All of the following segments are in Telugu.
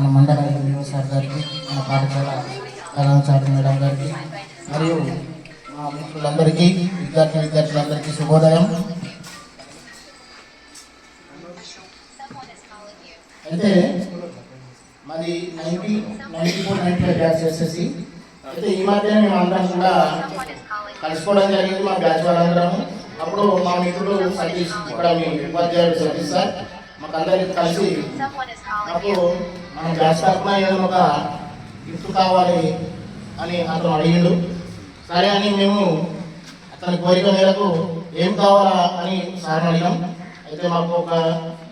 మన మండల ఎంఈఓ సార్ గారికి మన పాఠశాల కళాచారి మేడం గారికి మరియు మా మిత్రులందరికీ విద్యార్థి విద్యార్థులందరికీ శుభోదయం. అయితే మరి ninety ninety four ninety five batch వచ్చేసి అయితే ఈ మధ్య మేము అందరం కూడా కలుసుకోవడం జరిగింది మా బ్యాచ్ వాళ్ళందరము. అప్పుడు మా మిత్రుడు సతీష్ ఇక్కడ మీ ఉపాధ్యాయుడు సతీష్ సార్ మాకు అందరికి కలిసి నాకు మన గ్యాస్ తరఫున ఏదైనా ఒక గిఫ్ట్ కావాలి అని అతను అడిగిండు. సరే అని మేము అతని కోరిక మేరకు ఏం కావాలా అని సార్ని అడిగాం. అయితే మాకు ఒక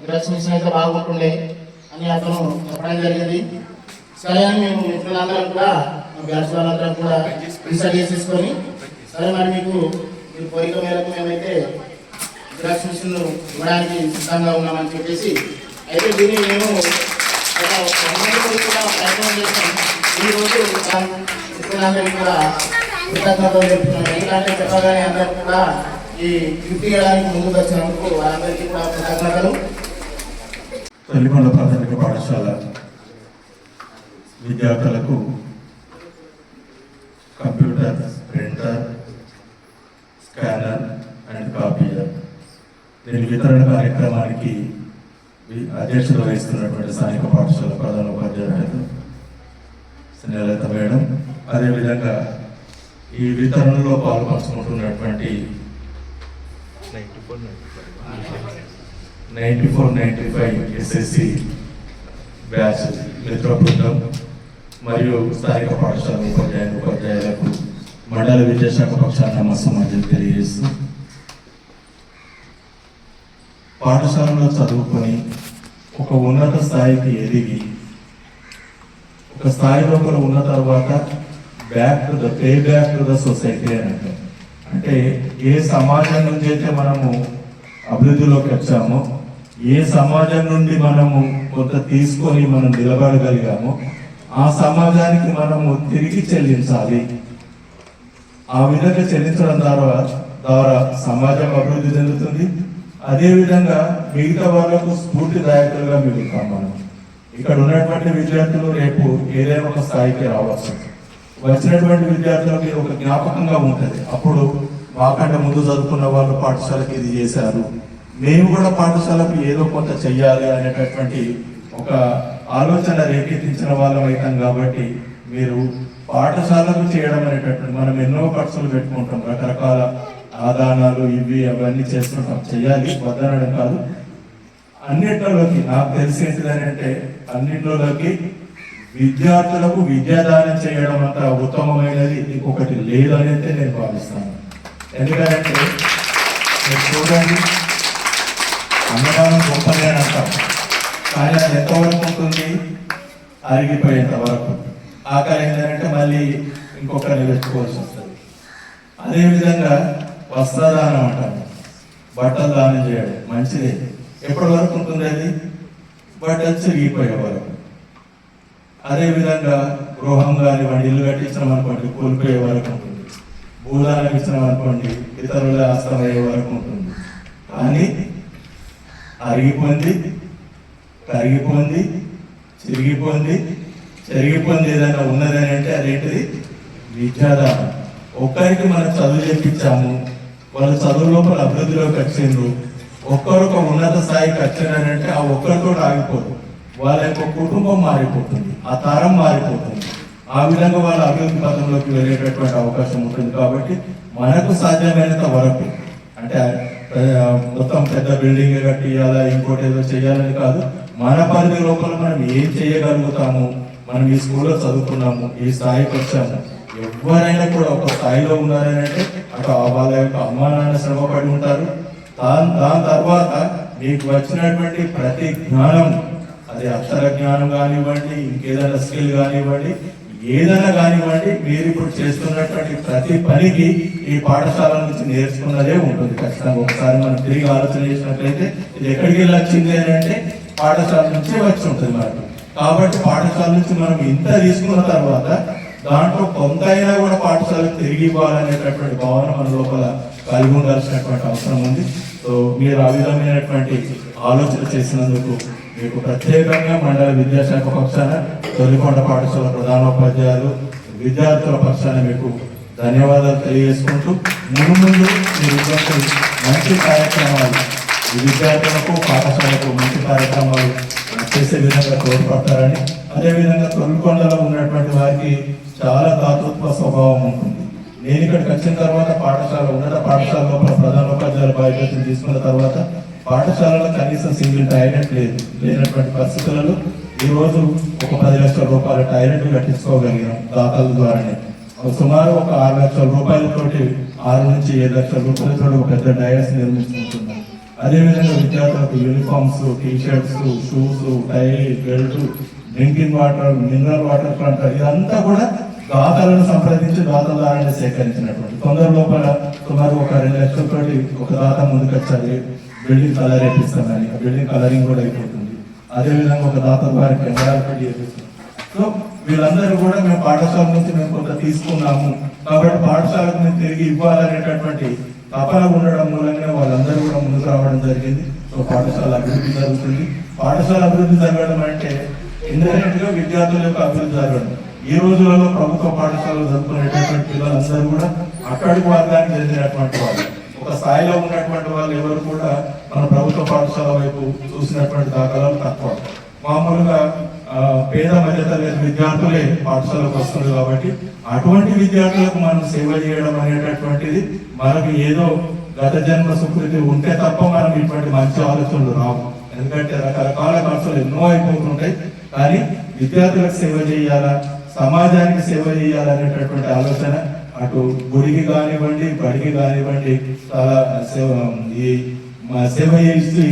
డ్రెస్ మిషన్ అయితే బాగుంటుండే అని అతను చెప్పడం జరిగింది. సరే అని మేము మిత్రులందరం కూడా మా బ్యాచ్ వాళ్ళందరం కూడా డిసైడ్ చేసేసుకొని సరే మరి మీకు మీ కోరిక మేరకు మేమైతే డ్రెస్ మిషన్ ఇవ్వడానికి సిద్ధంగా ఉన్నామని చెప్పేసి అయితే దీన్ని మేము ఒక వన్ కూడా ప్రయత్నం చేస్తాం ఈ రోజు మిత్రులందరికీ కూడా కృతజ్ఞతలు చెప్తున్నాను ఎందుకంటే చెప్పగానే అందరూ కూడా ఈ గిఫ్ట్ ఇవ్వడానికి ముందుకు వచ్చినందుకు వారందరికీ కూడా కృతజ్ఞతలు తల్లికొండ ప్రాథమిక పాఠశాల విద్యార్థులకు computer printer scanner and copier. దీని వితరణ కార్యక్రమానికి అధ్యక్షత వహిస్తున్నటువంటి స్థానిక పాఠశాల ప్రధాన ఉపాధ్యాయులు స్నేహలత మేడం అదేవిధంగా ఈ వితరణలో పాల్పంచుకుంటున్నటువంటి ninety four ninety five SSC batch మిత్ర బృందం మరియు స్థానిక పాఠశాల ఉపాధ్యాయులు ఉపాధ్యాయులకు మండల విద్యాశాఖ పక్షాన నమస్సమాజం తెలియజేస్తూ పాఠశాలలో చదువుకొని ఒక ఉన్నత స్థాయికి ఎదిగి ఒక స్థాయి లోపల ఉన్న తర్వాత back to the pay back to the society అని అంటే ఏ సమాజం నుంచి అయితే మనము అభివృద్ధిలోకి వచ్చామో ఏ సమాజం నుండి మనము కొంత తీసుకొని మనం నిలబడగలిగామో ఆ సమాజానికి మనము తిరిగి చెల్లించాలి. ఆ విధంగా చెల్లించడం ద్వారా ద్వారా సమాజం అభివృద్ధి చెందుతుంది అదేవిధంగా మిగతా వాళ్ళకు స్ఫూర్తిదాయకులుగా మిగులుతాం మనం. ఇక్కడ ఉన్నటువంటి విద్యార్థులు రేపు ఏదైనా ఒక స్థాయికి రావచ్చు. వచ్చినటువంటి విద్యార్థులకి ఒక జ్ఞాపకంగా ఉంటుంది. అప్పుడు మాకంటే ముందు చదువుకున్న వాళ్ళు పాఠశాలకి ఇది చేశారు. మేము కూడా పాఠశాలకు ఏదో కొంత చెయ్యాలి అనేటటువంటి ఒక ఆలోచన రేకెత్తించిన వాళ్ళం అవుతాం కాబట్టి మీరు పాఠశాలకు చేయడం అనేటటువంటి మనం ఎన్నో ఖర్చులు పెట్టుకుంటాం. రకరకాల ఆదానాలు ఇవి అవన్నీ చేస్తుంటాం చేయాలి వద్దనడం కాదు. అన్నింటిలోకి నాకు తెలిసి అంటే అన్నింటిలోకి విద్యార్థులకు విద్యాదానం చేయడం అంత ఉత్తమమైనది ఇంకొకటి లేదని అయితే నేను భావిస్తాను. ఎందుకంటే చూడండి అన్నదానం గొప్పది అని అంటాం. కానీ అది ఎంతవరకు ఉంటుంది? అరిగిపోయేంత వరకు. ఆకలి ఏంటంటే మళ్ళీ ఇంకొకరిని పెట్టుకోవాల్సి వస్తుంది. అదేవిధంగా వస్త్రదానం అంటారు. బట్టలు దానం చేయడం మంచిది. ఎప్పటి వరకు ఉంటుంది అది? బట్టలు చిరిగిపోయే వరకు. అదేవిధంగా గృహం కానివ్వండి ఇల్లు కట్టించడం అనుకోండి కోల్పోయే వరకు ఉంటుంది. భూదానం ఇచ్చడం అనుకోండి ఇతరుల ఆశ్రమయ్యే వరకు ఉంటుంది. కానీ అరిగిపోయింది కరిగిపోయింది చిరిగిపోయింది చెరిగిపోయింది ఏదైనా ఉన్నదని అంటే అదేంటిది? విద్యాదానం. ఒక్కరికి మనం చదువు చెప్పించాము వాళ్ళ చదువు లోపల అభివృద్ధిలోకి వచ్చిండ్రు. ఒక్కరొక ఉన్నత స్థాయికి అంటే ఆ ఒక్కరితో ఆగిపోదు వాళ్ళ యొక్క కుటుంబం మారిపోతుంది ఆ తరం మారిపోతుంది. ఆ విధంగా వాళ్ళ అభివృద్ధి పథంలోకి వెళ్ళేటటువంటి అవకాశం ఉంటుంది కాబట్టి మనకు సాధ్యమైనంత వరకు అంటే మొత్తం పెద్ద బిల్డింగ్ కట్టియాలా ఇంకోటి ఏదో చేయాలని కాదు మన పరిధి లోపల మనం ఏం చేయగలుగుతాము? మనం ఈ స్కూల్లో చదువుకున్నాము ఈ స్థాయికి వచ్చాము. ఎవరైనా కూడా ఒక స్థాయిలో ఉన్నారని అంటే వాళ్ళ యొక్క అమ్మ నాన్న శ్రమ పడి ఉంటారు. దాని దాని తర్వాత మీకు వచ్చినటువంటి ప్రతి జ్ఞానం అది అక్షర జ్ఞానం కానివ్వండి ఇంకేదైనా స్కిల్ కానివ్వండి ఏదైనా కానివ్వండి మీరు ఇప్పుడు చేస్తున్నటువంటి ప్రతి పనికి ఈ పాఠశాల నుంచి నేర్చుకున్నదే ఉంటుంది. ఖచ్చితంగా ఒకసారి మనం తిరిగి ఆలోచన చేసినట్లయితే ఇది ఎక్కడికి వెళ్ళి వచ్చింది అని అంటే పాఠశాల నుంచి వచ్చి ఉంటుంది మనకు కాబట్టి పాఠశాల నుంచి మనం ఇంత తీసుకున్న తర్వాత దాంట్లో కొంత అయినా కూడా పాఠశాలకు తిరిగి ఇవ్వాలనేటటువంటి భావన మన లోపల కలిగి ఉండాల్సినటువంటి అవసరం ఉంది. సో మీరు ఆ విధమైనటువంటి ఆలోచన చేసినందుకు మీకు ప్రత్యేకంగా మండల విద్యాశాఖ పక్షాన తొలికొండ పాఠశాల ప్రధానోపాధ్యాయులు విద్యార్థుల పక్షాన మీకు ధన్యవాదాలు తెలియజేసుకుంటూ ముందు ముందు మీరు మంచి కార్యక్రమాలు విద్యార్థులకు పాఠశాలకు మంచి కార్యక్రమాలు చేసే విధంగా తోడ్పడతారని అదేవిధంగా తొలికొండలో ఉన్నటువంటి వారికి చాలా తాతృత్వ స్వభావం ఉంటుంది. నేను ఇక్కడికి వచ్చిన తర్వాత పాఠశాల ఉన్నత పాఠశాల లోపల ప్రధానోపాధ్యాయుల బాధ్యతలు తీసుకున్న తర్వాత పాఠశాలలో కనీసం సింగిల్ టాయిలెట్ లేదు లేనటువంటి పరిస్థితులలో ఈ రోజు ఒక పది లక్షల రూపాయల టాయిలెట్ కట్టించుకోగలిగాం దాతల ద్వారానే. సుమారు ఒక ఆరు లక్షల రూపాయలతోటి ఆరు నుంచి ఏడు లక్షల రూపాయలతో ఒక పెద్ద డయాస్ నిర్మించుకుంటున్నాం. అదేవిధంగా విద్యార్థులకు uniforms T shirts shoes tie belt drinking water mineral water plant ఇదంతా కూడా దాతలను సంప్రదించి దాతల సేకరించినటువంటి. కొందరు లోపల సుమారు ఒక రెండు లక్షలతోటి ఒక దాత ముందుకు వచ్చాలి బిల్డింగ్ కలర్ వేపిస్తామని. ఆ బిల్డింగ్ కలరింగ్ కూడా అయిపోతుంది. అదేవిధంగా ఒక దాత ద్వారా కెమెరాలు పెట్టి చేపిస్తాం సో వీళ్ళందరూ కూడా మేము పాఠశాల నుంచి మేము కొంత తీసుకున్నాము. కాబట్టి పాఠశాలకు మేము తిరిగి ఇవ్వాలనేటటువంటి తపన ఉండడం మూలంగా వాళ్ళందరూ కూడా ముందుకు రావడం జరిగింది. సో పాఠశాల అభివృద్ధి జరుగుతుంది. పాఠశాల అభివృద్ధి జరగడం అంటే ఇండైరెక్ట్గా విద్యార్థుల యొక్క అభివృద్ధి జరగడం. ఈ రోజులలో ప్రభుత్వ పాఠశాలలో చదువుకునేటటువంటి పిల్లలందరూ కూడా అక్కడికి వర్గానికి చెందినటువంటి వాళ్ళు. ఒక స్థాయిలో ఉన్నటువంటి వాళ్ళు ఎవరు కూడా మన ప్రభుత్వ పాఠశాల వైపు చూసినటువంటి దాఖలాలు తక్కువ. మామూలుగా పేద మధ్యతరగతి విద్యార్థులే పాఠశాలకు వస్తుంది కాబట్టి అటువంటి విద్యార్థులకు మనం సేవ చేయడం అనేటటువంటిది మనకు ఏదో గత జన్మ సుకృతి ఉంటే తప్ప మనం ఇటువంటి మంచి ఆలోచనలు రావు. ఎందుకంటే రకరకాల ఖర్చులు ఎన్నో అయిపోతుంటాయి. కానీ విద్యార్థులకు సేవ చేయాలా? సమాజానికి సేవ చేయాలనేటటువంటి ఆలోచన అటు గుడికి కానివ్వండి బడికి కానివ్వండి చాలా సేవ ఈ మా సేవ చేసి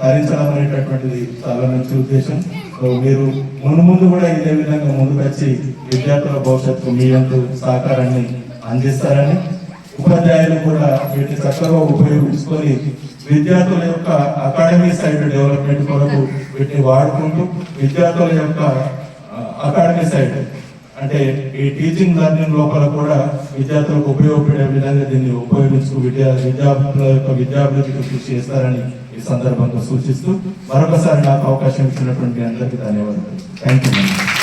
తరించడం అనేటటువంటిది చాలా మంచి ఉద్దేశం. సో మీరు ముందు ముందు కూడా ఇదే విధంగా ముందుకు వచ్చి విద్యార్థుల భవిష్యత్తు మీ వంతు సహకారాన్ని అందిస్తారని ఉపాధ్యాయులు కూడా వీటిని చక్కగా ఉపయోగించుకొని విద్యార్థుల యొక్క అకాడమీ సైడ్ డెవలప్మెంట్ కొరకు వీటిని వాడుకుంటూ విద్యార్థుల యొక్క అకాడమీ సైడ్ అంటే ఈ టీచింగ్ లెర్నింగ్ లోపల కూడా విద్యార్థులకు ఉపయోగపడే విధంగా దీన్ని ఉపయోగించుకు విద్యా విద్యార్థుల యొక్క విద్యాభివృద్ధికి కృషి చేస్తారని ఈ సందర్భంగా సూచిస్తూ మరొకసారి నాకు అవకాశం ఇచ్చినటువంటి అందరికీ ధన్యవాదాలు. Thank you